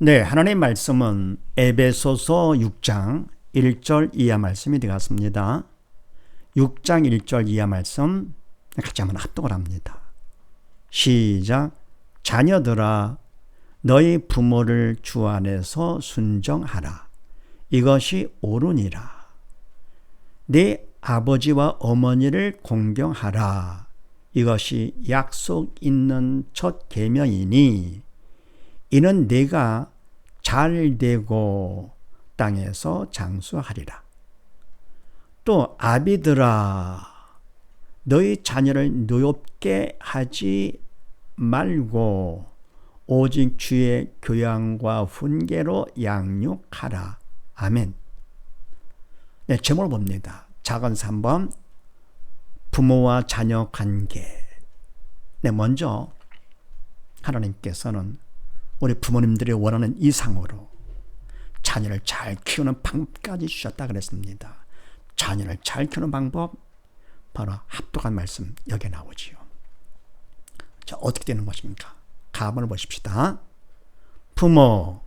네, 하나님 말씀은 에베소서 6장 1절 이하 말씀이 되겠습니다. 6장 1절 이하 말씀 같이 한번 합독을 합니다. 시작. 자녀들아 너희 부모를 주 안에서 순정하라. 이것이 옳으니라. 네 아버지와 어머니를 공경하라. 이것이 약속 있는 첫 계명이니 이는 내가 잘 되고 땅에서 장수하리라. 또 아비들아 너희 자녀를 노엽게 하지 말고 오직 주의 교양과 훈계로 양육하라. 아멘. 네, 제목을 봅니다. 작은 3번 부모와 자녀 관계. 네, 먼저 하나님께서는 우리 부모님들이 원하는 이상으로 자녀를 잘 키우는 방법까지 주셨다 그랬습니다. 자녀를 잘 키우는 방법 바로 합독한 말씀 여기 나오지요. 자, 어떻게 되는 것입니까? 가문을 보십시다. 부모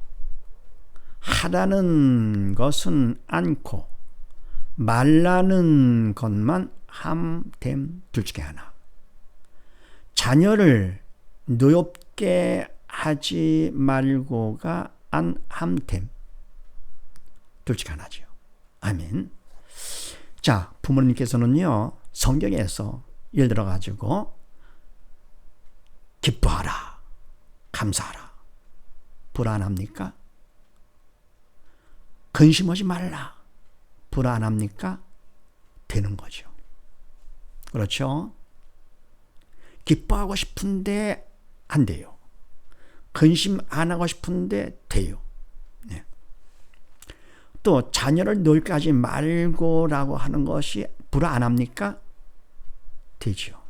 하라는 것은 않고 말라는 것만 함됨 둘 중에 하나. 자녀를 노엽게 하지 말고가 안 함됨. 둘 중에 하나죠. 아멘. 자, 부모님께서는요, 성경에서 예를 들어가지고, 기뻐하라. 감사하라. 불안합니까? 근심하지 말라. 불안합니까? 되는 거죠. 그렇죠? 기뻐하고 싶은데 안 돼요. 근심 안 하고 싶은데 돼요. 네. 또 자녀를 놀까지 말고라고 하는 것이 불안합니까? 되죠.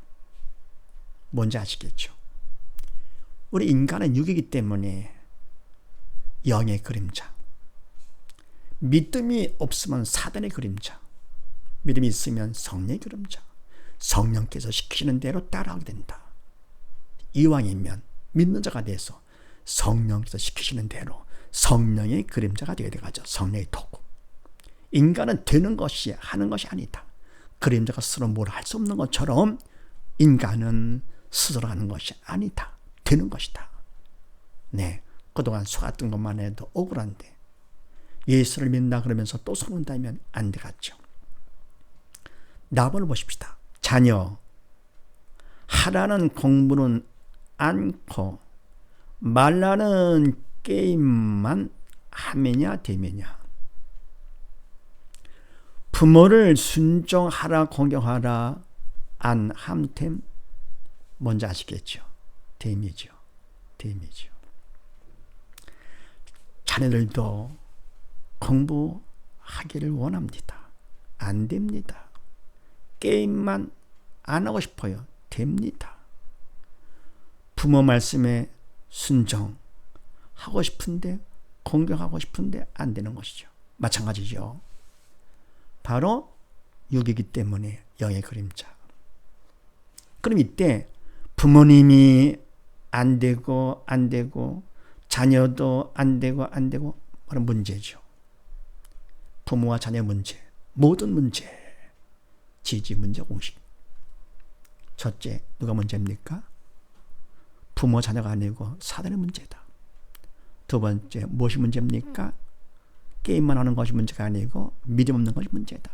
뭔지 아시겠죠? 우리 인간은 육이기 때문에 영의 그림자. 믿음이 없으면 사단의 그림자. 믿음이 있으면 성령의 그림자. 성령께서 시키는 대로 따라하게 된다. 이왕이면 믿는 자가 돼서 성령께서 시키시는 대로 성령의 그림자가 되어야 되죠. 성령의 도구. 인간은 되는 것이 하는 것이 아니다. 그림자가 스스로 뭘 할 수 없는 것처럼 인간은 스스로 하는 것이 아니다. 되는 것이다. 네. 그동안 속았던 것만 해도 억울한데 예수를 믿는다 그러면서 또 속는다면 안 되겠죠. 나번을 보십시다. 자녀 하라는 공부는 않고 말라는 게임만 하느냐 되느냐. 부모를 순종하라 공경하라 안 함템 뭔지 아시겠죠? 됨이죠. 됨이죠. 자녀들도 공부하기를 원합니다. 안 됩니다. 게임만 안 하고 싶어요. 됩니다. 부모 말씀에 순종 하고 싶은데 공격하고 싶은데 안 되는 것이죠. 마찬가지죠. 바로 육이기 때문에 영의 그림자. 그럼 이때 부모님이 안 되고 안 되고 자녀도 안 되고 안 되고 바로 문제죠. 부모와 자녀 문제, 모든 문제, 지지 문제 공식. 첫째, 누가 문제입니까? 부모 자녀가 아니고 사단의 문제다. 두 번째, 무엇이 문제입니까? 게임만 하는 것이 문제가 아니고 믿음 없는 것이 문제다.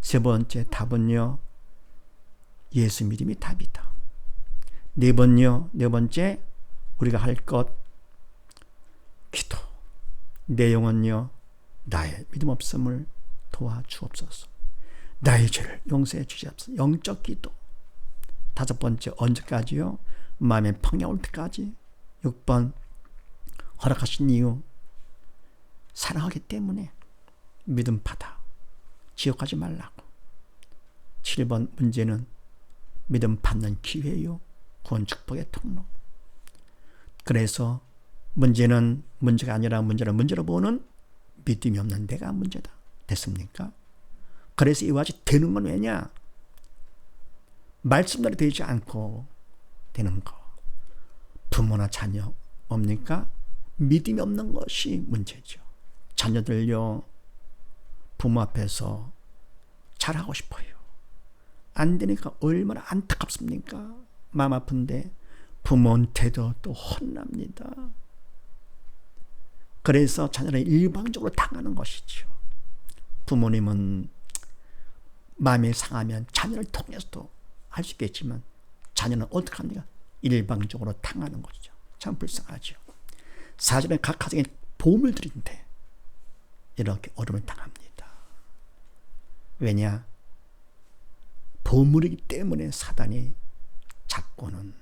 세 번째 답은요. 예수 믿음이 답이다. 네 번요. 네 번째 우리가 할 것 기도. 내용은요. 나의 믿음 없음을 도와주옵소서. 나의 죄를 용서해 주시옵소서. 영적 기도. 다섯 번째 언제까지요? 마음의 평야 올 때까지. 6번 허락하신 이유 사랑하기 때문에 믿음 받아 지옥 가지 말라고 7번 문제는 믿음 받는 기회요 구원 축복의 통로 그래서 문제는 문제가 아니라 문제를 문제로 보는 믿음이 없는 데가 문제다 됐습니까? 그래서 이와 같이 되는 건 왜냐? 말씀대로 되지 않고 되는 거 부모나 자녀 뭡니까? 믿음이 없는 것이 문제죠. 자녀들요, 부모 앞에서 잘하고 싶어요. 안 되니까 얼마나 안타깝습니까? 마음 아픈데 부모한테도 또 혼납니다. 그래서 자녀를 일방적으로 당하는 것이죠. 부모님은 마음이 상하면 자녀를 통해서도 할 수 있겠지만 자녀는 어떻게 합니까? 일방적으로 당하는 것이죠. 참 불쌍하죠. 사실은 각 가정에 보험을 드리는데 이렇게 어려움을 당합니다. 왜냐? 보물이기 때문에 사단이 자꾸는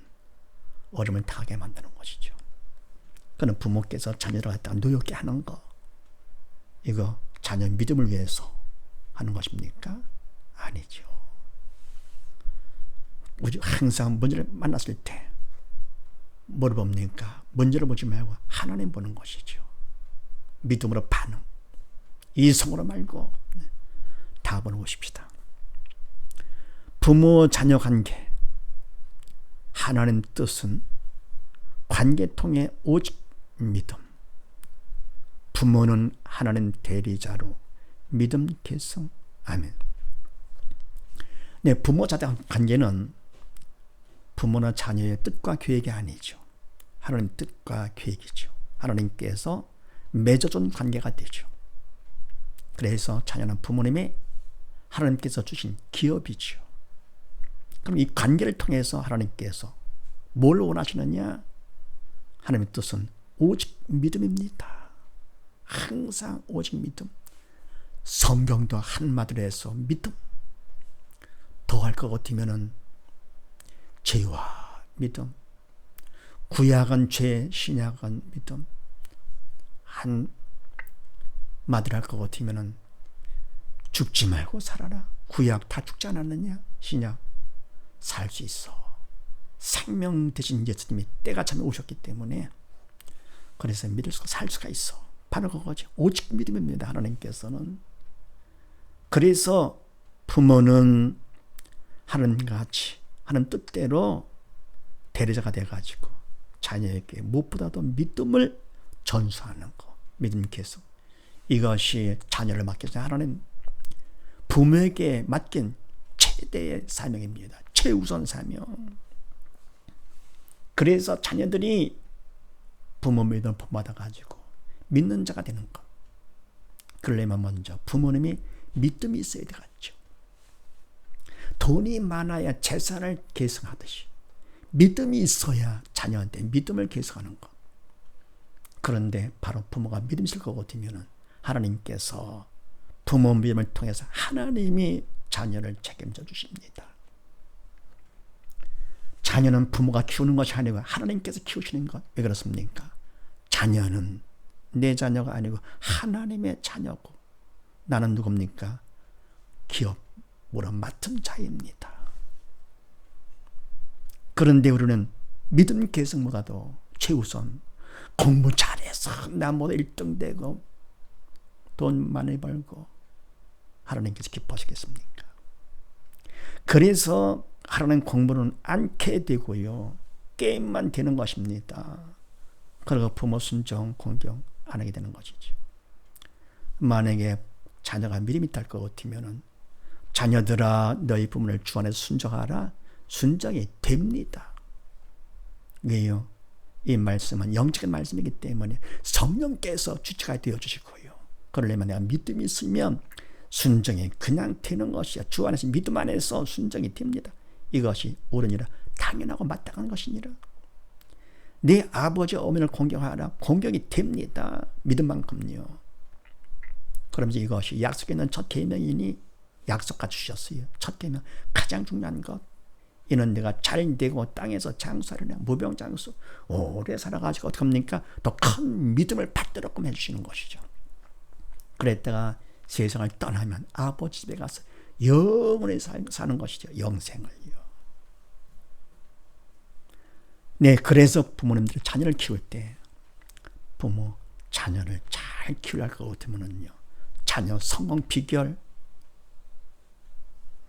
어려움을 당하게 만드는 것이죠. 그는 부모께서 자녀를 갖다 노엽게 하는 거 이거 자녀 믿음을 위해서 하는 것입니까? 아니죠. 우리 항상 문제를 만났을 때 뭐를 봅니까? 문제를 보지 말고 하나님 보는 것이죠. 믿음으로 반응. 이성으로 말고 네, 답을 오십시다. 부모 자녀 관계 하나님 뜻은 관계 통해 오직 믿음. 부모는 하나님 대리자로 믿음 개성. 아멘. 네, 부모 자녀 관계는 부모나 자녀의 뜻과 계획이 아니죠. 하나님 뜻과 계획이죠. 하나님께서 맺어준 관계가 되죠. 그래서 자녀는 부모님의 하나님께서 주신 기업이죠. 그럼 이 관계를 통해서 하나님께서 뭘 원하시느냐? 하나님의 뜻은 오직 믿음입니다. 항상 오직 믿음. 성경도 한마디로 해서 믿음. 더할 것 같으면은 죄와 믿음. 구약은 죄, 신약은 믿음. 한 마디로 할것 같으면은 죽지 말고 살아라. 구약 다 죽지 않았느냐? 신약 살 수 있어. 생명 대신 예수님이 때가 참 오셨기 때문에 그래서 믿을 수가 살 수가 있어. 바로 그거죠. 오직 믿음입니다. 하나님께서는. 그래서 부모는 하나님과 같이 하는 뜻대로 대리자가 돼가지고 자녀에게 무엇보다도 믿음을 전수하는 거. 믿음 계속. 이것이 자녀를 맡겨서 하나님 부모에게 맡긴 최대의 사명입니다. 최우선 사명. 그래서 자녀들이 부모 믿음을 본받아 가지고 믿는 자가 되는 것. 그러려면 먼저 부모님이 믿음이 있어야 되겠죠. 돈이 많아야 재산을 계승하듯이 믿음이 있어야 자녀한테 믿음을 계승하는 것. 그런데 바로 부모가 믿음 있을 것 같으면 하나님께서 부모 믿음을 통해서 하나님이 자녀를 책임져 주십니다. 자녀는 부모가 키우는 것이 아니고 하나님께서 키우시는 것. 왜 그렇습니까? 자녀는 내 자녀가 아니고 하나님의 자녀고 나는 누굽니까? 기업 맡은 자입니다. 그런데 우리는 믿음 계승보다도 최우선 공부 잘해서 나보다 1등 되고 돈 많이 벌고 하나님께서 기뻐하시겠습니까? 그래서 하라는 공부는 않게 되고요. 게임만 되는 것입니다. 그리고 부모 순종, 공경 안 하게 되는 것이죠. 만약에 자녀가 믿음이 있다 것 같으면 자녀들아 너희 부모를 주 안에서 순종하라. 순종이 됩니다. 왜요? 이 말씀은 영적인 말씀이기 때문에 성령께서 주체가 되어 주시고요. 그러려면 내가 믿음이 있으면 순종이 그냥 되는 것이야. 주 안에서 믿음 안에서 순종이 됩니다. 이것이 옳으니라 당연하고 마땅한 것이니라. 내 아버지 어머니를 공경하라. 공경이 됩니다. 믿음만큼요. 그러면서 이것이 약속에 있는 첫 계명이니 약속과 주셨어요. 첫 계명 가장 중요한 것. 이는 내가 잘 되고 땅에서 장수하려냐 무병장수 오래 살아가지고 어떻게 합니까? 더 큰 믿음을 받도록끔 해주시는 것이죠. 그랬다가 세상을 떠나면 아버지 집에 가서 영원히 사는 것이죠. 영생을요. 네, 그래서 부모님들이 자녀를 키울 때 부모 자녀를 잘 키우려 것 같으면요. 자녀 성공 비결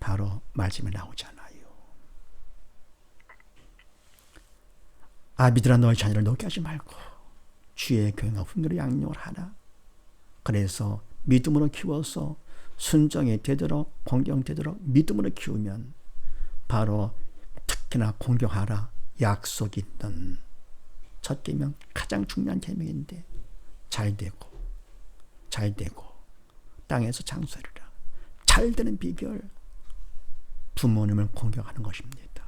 바로 말씀에 나오잖아요. 아비들아 너희 자녀를 놓게 하지 말고 주의 교회가 훈계로 양육을 하라. 그래서 믿음으로 키워서 순정이 되도록 공경되도록 믿음으로 키우면 바로 특히나 공경하라 약속이 있는 첫 계명 가장 중요한 계명인데 잘 되고 잘 되고 땅에서 장수하리라 잘 되는 비결 부모님을 공경하는 것입니다.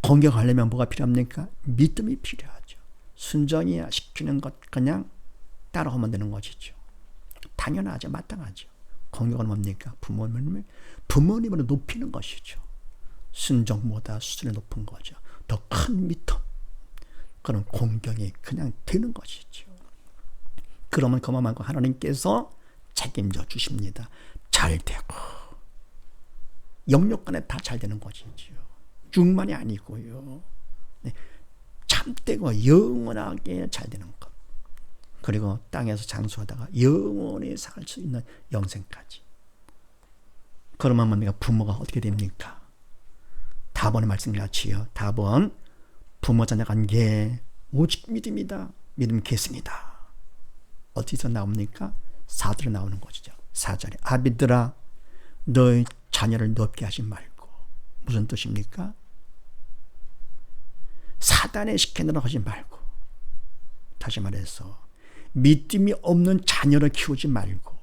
공경하려면 뭐가 필요합니까? 믿음이 필요하죠. 순정이야 시키는 것 그냥 따라하면 되는 것이죠. 당연하죠. 마땅하죠. 공경은 뭡니까? 부모님을 부모님으로 높이는 것이죠. 순정보다 수준이 높은 거죠. 더 큰 믿음. 그런 공경이 그냥 되는 것이죠. 그러면 그만큼 하나님께서 책임져 주십니다. 잘 되고 영역 간에 다 잘 되는 것이죠. 육만이 아니고요. 네. 참되고 영원하게 잘 되는 것. 그리고 땅에서 장수하다가 영원히 살 수 있는 영생까지. 그러면 뭡니까? 부모가 어떻게 됩니까? 답원의 말씀 같이요. 답원 부모 자녀 관계 오직 믿음이다. 믿음 계승이다. 어디서 나옵니까? 사절에 나오는 것이죠. 사절에 아비들아 너의 자녀를 높게 하지 말고 무슨 뜻입니까? 사단의 시키는 하지 말고 다시 말해서 믿음이 없는 자녀를 키우지 말고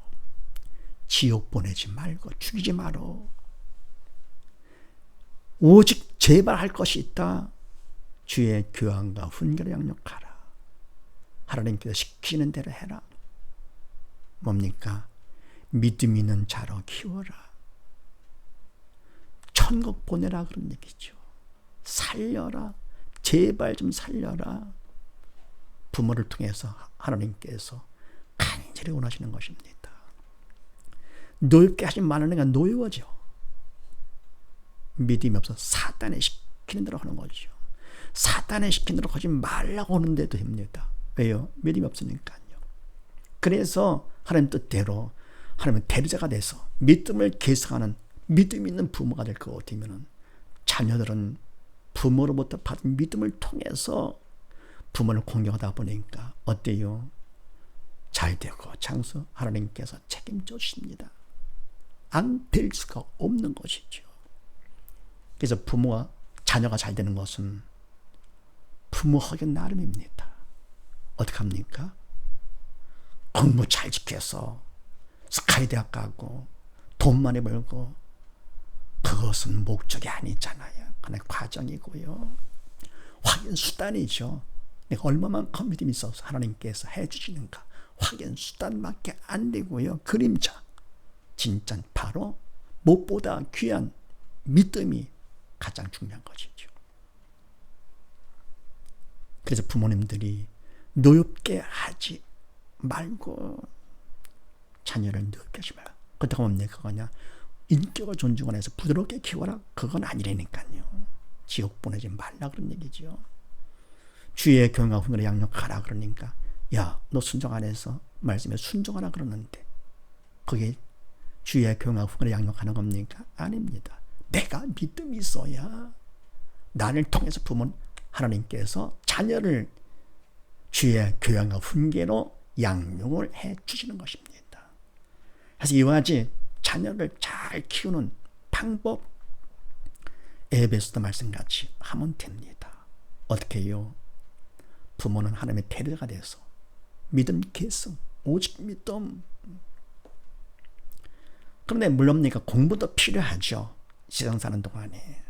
지옥 보내지 말고 죽이지 말어. 오직 제발 할 것이 있다. 주의 교환과 훈계를 양육하라. 하나님께서 시키는 대로 해라. 뭡니까? 믿음 있는 자로 키워라. 천국 보내라 그런 얘기죠. 살려라. 제발 좀 살려라. 부모를 통해서 하나님께서 간절히 원하시는 것입니다. 노엽게 말라는 건 노여워져. 믿음이 없어 사단에 시키는 대로 하는 거죠. 사단에 시키는 대로 하지 말라고 하는데도 됩니다. 왜요? 믿음이 없으니까요. 그래서 하나님 뜻대로 하나님은 대리자가 돼서 믿음을 계승하는 믿음 있는 부모가 될 것 같으면 자녀들은 부모로부터 받은 믿음을 통해서 부모를 공경하다 보니까 어때요? 잘 되고 장수 하나님께서 책임져 주십니다. 안 될 수가 없는 것이죠. 그래서 부모와 자녀가 잘 되는 것은 부모 하긴 나름입니다. 어떻게 합니까? 공부 잘 지켜서 스카이 대학 가고 돈 많이 벌고 그것은 목적이 아니잖아요. 그냥 과정이고요. 확인 수단이죠. 내가 얼마만큼 믿음이 있어서 하나님께서 해주시는가 확인 수단밖에 안 되고요. 그림자. 진짜 바로 무엇보다 귀한 믿음이 가장 중요한 것이죠. 그래서 부모님들이 노엽게 하지 말고 자녀를 노엽게 하지 말고 그렇다고 하면 그거냐 인격을 존중을 해서 부드럽게 키워라 그건 아니라니까요. 지옥 보내지 말라 그런 얘기죠. 주의 경과 훈련을 양육하라 그러니까 야 너 순종 안 해서 말씀에 순종하라 그러는데 그게 주의 경과 훈련을 양육하는 겁니까? 아닙니다. 내가 믿음이 있어야 나를 통해서 부모 하나님께서 자녀를 주의 교양과 훈계로 양육을 해 주시는 것입니다. 그래서 이와 같이 자녀를 잘 키우는 방법 에베소도 말씀같이 하면 됩니다. 어떻게 해요? 부모는 하나님의 대리가 돼서 믿음 계승, 오직 믿음. 그런데 물론 니까 공부도 필요하죠. 세상 사는 동안에.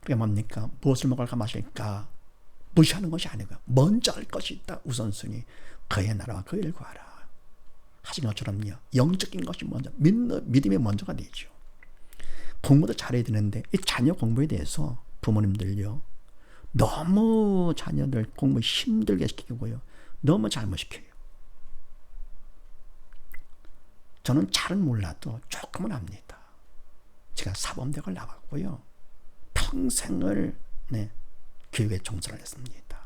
그게 뭡니까? 무엇을 먹을까 마실까? 무시하는 것이 아니고 먼저 할 것이 있다. 우선순위. 그의 나라와 그 일을 구하라. 하신 것처럼요. 영적인 것이 먼저 믿음이 먼저가 되죠. 공부도 잘해야 되는데 이 자녀 공부에 대해서 부모님들요. 너무 자녀들 공부 힘들게 시키고요. 너무 잘못 시켜요. 저는 잘은 몰라도 조금은 압니다. 제가 사범대학을 나갔고요. 평생을 네, 교육에 종사를 했습니다.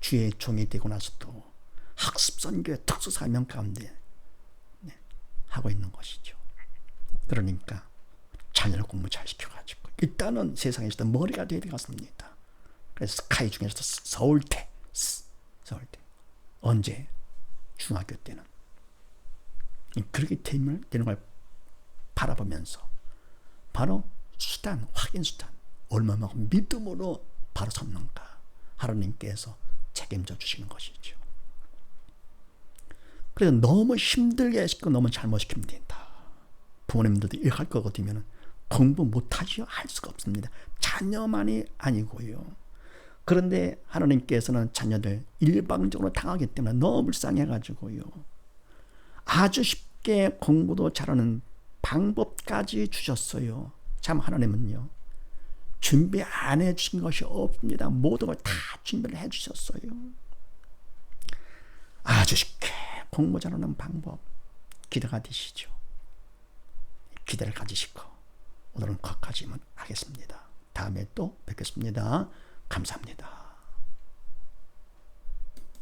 주의 종이 되고 나서도 학습선교의 특수사명 가운데 네, 하고 있는 것이죠. 그러니까 자녀를 공부 잘 시켜가지고 일단은 세상에서도 머리가 돼야 되겠습니다. 그래서 스카이 중에서도 서울대, 서울대 언제? 중학교 때는. 그렇게 되면 되는 걸 바라보면서 바로 수단, 확인 수단. 얼마만큼 믿음으로 바로 섰는가. 하나님께서 책임져 주시는 것이죠. 그래서 너무 힘들게 시키고 너무 잘못 시키면 된다. 부모님들도 일할 거고 되면 공부 못하지요? 할 수가 없습니다. 자녀만이 아니고요. 그런데 하나님께서는 자녀들 일방적으로 당하기 때문에 너무 불쌍해가지고요. 아주 쉽게 공부도 잘하는 방법까지 주셨어요. 참 하나님은요. 준비 안 해주신 것이 없습니다. 모든 걸 다 준비를 해주셨어요. 아주 쉽게 잘하는 방법 기대가 되시죠. 기대를 가지시고 오늘은 거기까지만 하겠습니다. 다음에 또 뵙겠습니다. 감사합니다.